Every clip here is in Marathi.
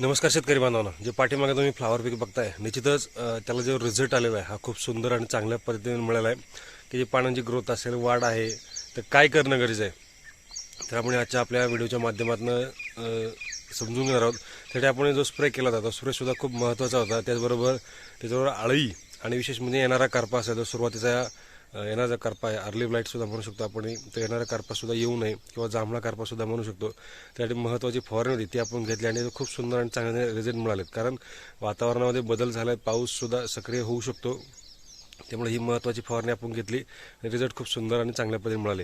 नमस्कार शेतकरी बांधवांना. जे पाठीमागे तुम्ही फ्लावर पीक बघताय निश्चितच त्याला जो रिझल्ट आलेला आहे हा खूप सुंदर आणि चांगल्या पद्धतीने मिळाला आहे. की जी पानांची ग्रोथ असेल वाढ आहे तर काय करणं गरजेचं आहे? तर आपण आजच्या आपल्या व्हिडिओच्या माध्यमातून समजून घेणार आहोत. त्यासाठी आपण जो स्प्रे केला होता तो स्प्रे सुद्धा खूप महत्त्वाचा होता. त्याचबरोबर त्याच्याबरोबर आळी आणि विशेष म्हणजे येणारा करपा असेल तो सुरुवातीचा येणारा करपा आहे अर्ली ब्लाईट सुद्धा म्हणू शकतो आपण. तो येणारा करपा सुद्धा येऊ नये किंवा जांभळा करपा सुद्धा म्हणू शकतो. त्यासाठी महत्त्वाची फवारणी होती ती आपण घेतली आणि खूप सुंदर आणि चांगले रिझल्ट मिळालेत. कारण वातावरणामध्ये बदल झाला पाऊस सुद्धा सक्रिय होऊ शकतो. त्यामुळे ही महत्त्वाची फवारणी आपण घेतली आणि रिझल्ट खूप सुंदर आणि चांगल्या पद्धतीने मिळाले.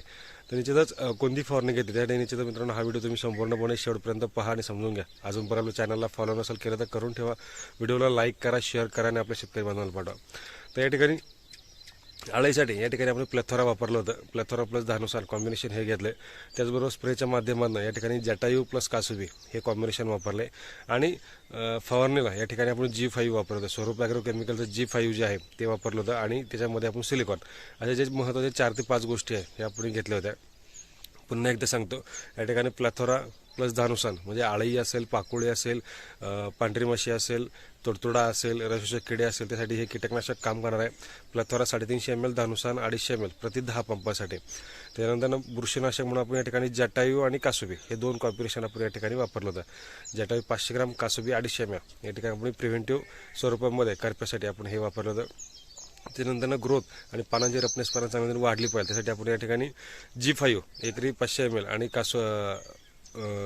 तर निश्चितच कोणती फवारणी घेतली त्यासाठी निश्चितच मित्रांनो हा व्हिडिओ तुम्ही संपूर्णपणे शेवटपर्यंत पहा आणि समजून घ्या. अजूनपर्यंत चॅनलला फॉलो नसेल केलं तर करून ठेवा. व्हिडिओला लाईक करा शेअर करा आणि आपल्या शेतकरी बांधवांना पाठवा. तर या ठिकाणी आळीसाठी या ठिकाणी आपण प्लॅथोरा वापरलं होतं. प्लॅथोरा प्लस धानुसार कॉम्बिनेशन हे घेतलं त्याचबरोबर स्प्रेच्या माध्यमातून या ठिकाणी जटायू प्लस कासुबी हे कॉम्बिनेशन वापरले आणि फवारणीला या ठिकाणी आपण जी फाईव्ह वापरलं होतं. स्वरूप ॲग्रो केमिकलचं जी फाईव्ह जे आहे ते वापरलं होतं. आणि त्याच्यामध्ये आपण सिलिकॉन अशा जे महत्त्वाचे चार ते पाच गोष्टी आहे हे आपण घेतल्या होत्या. पुन्हा एकदा सांगतो या ठिकाणी प्लॅथोरा प्लस धानुसान म्हणजे आळी असेल पाकोळी असेल पांढरी माशी असेल तुडतुडा असेल रसोषक किडे असेल त्यासाठी हे कीटकनाशक काम करणार आहे. प्लथोरा साडेतीनशे एम एल धानुसान अडीचशे एम एल प्रति दहा पंपासाठी. त्यानंतर बुरशीनाशक म्हणून आपण या ठिकाणी जटायू आणि कासुबी हे दोन कॉम्बिनेशन आपण या ठिकाणी वापरलं होतं. जटायू पाचशे ग्राम कासुबी अडीचशे एम एल या ठिकाणी आपण प्रिव्हेंटिव्ह स्वरूपामध्ये करप्यासाठी आपण हे वापरलं होतं. त्यानंतर ग्रोथ आणि पानांची रपनेसपणा चांगली वाढली पाहिजे. त्यासाठी आपण या ठिकाणी जी फाईव्ह एकरी पाचशे एम एल आणि कासू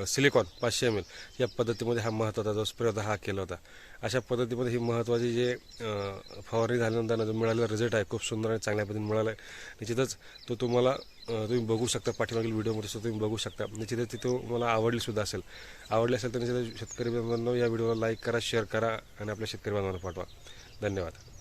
सिलिकॉन पाचशे एम एल या पद्धतीमध्ये हा महत्त्वाचा जो स्प्रे होता हा केला होता. अशा पद्धतीमध्ये ही महत्त्वाची जे फवारणी झाल्यानंतर जो मिळालेला रिझल्ट आहे खूप सुंदर आणि चांगल्या पद्धतीने मिळाला आहे निश्चितच तो तुम्हाला तुम्ही बघू शकता पाठीमागील व्हिडिओमध्ये सुद्धा तुम्ही बघू शकता. निश्चितच ती तुम्हाला आवडली सुद्धा असेल. आवडली असेल तर निश्चितच शेतकरी बांधवांना या व्हिडिओला लाईक करा शेअर करा आणि आपल्या शेतकरी बांधवांना पाठवा. धन्यवाद.